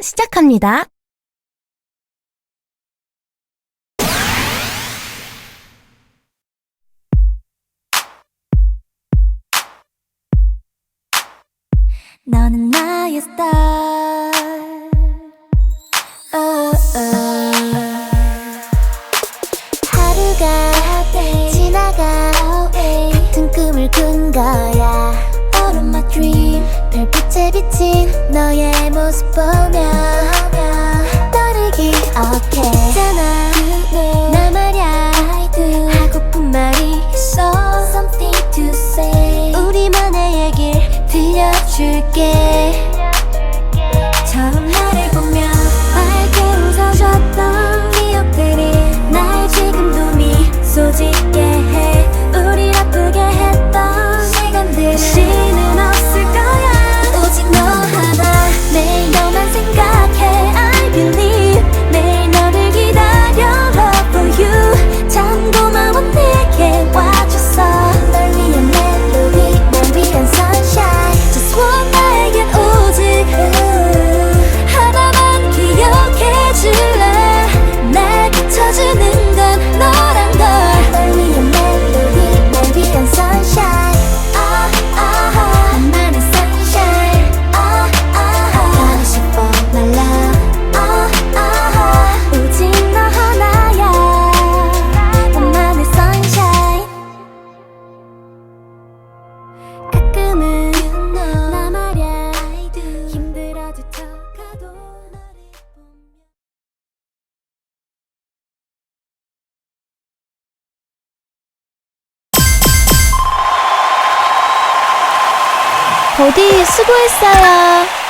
시작합니다. 너는 나의 스타 oh, oh. 하루가 지나가 같은 꿈을 꾼 거야. All of my dream. 별빛에 비친 너의 모습 보면 떠르기 어깨잖아 나 말야. 하고픈 말이 있어. Something to say. 우리만의 얘길 들려줄게. 버디 수고했어요.